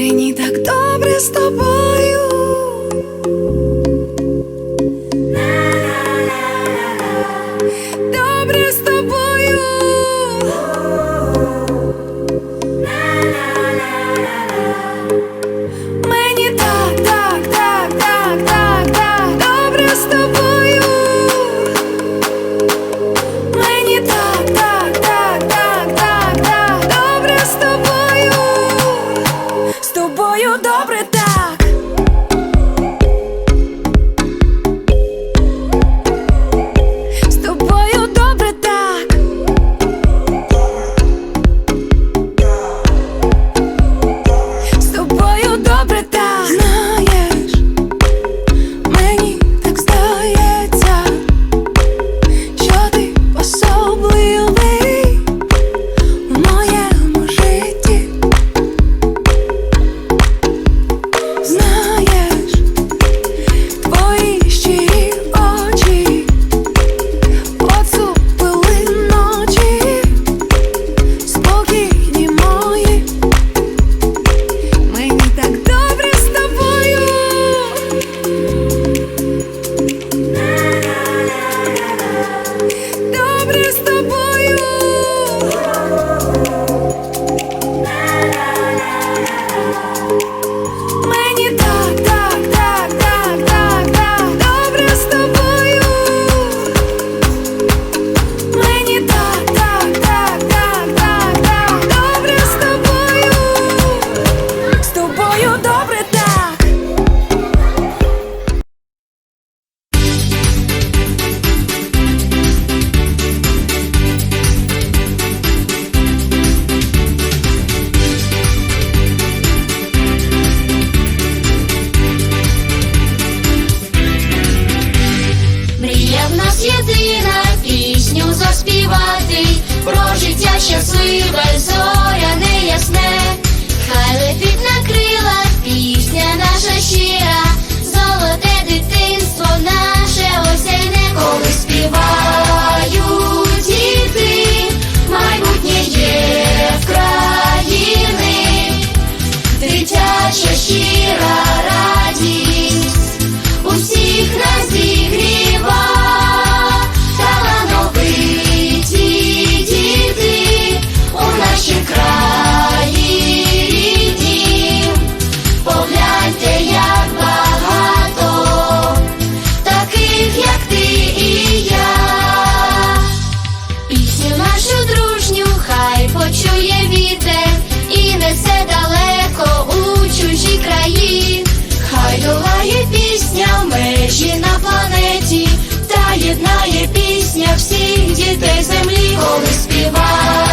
Мені так добре з тобою. щаслива. пісня межі на планеті, та єднає пісня всіх дітей землі, коли співає.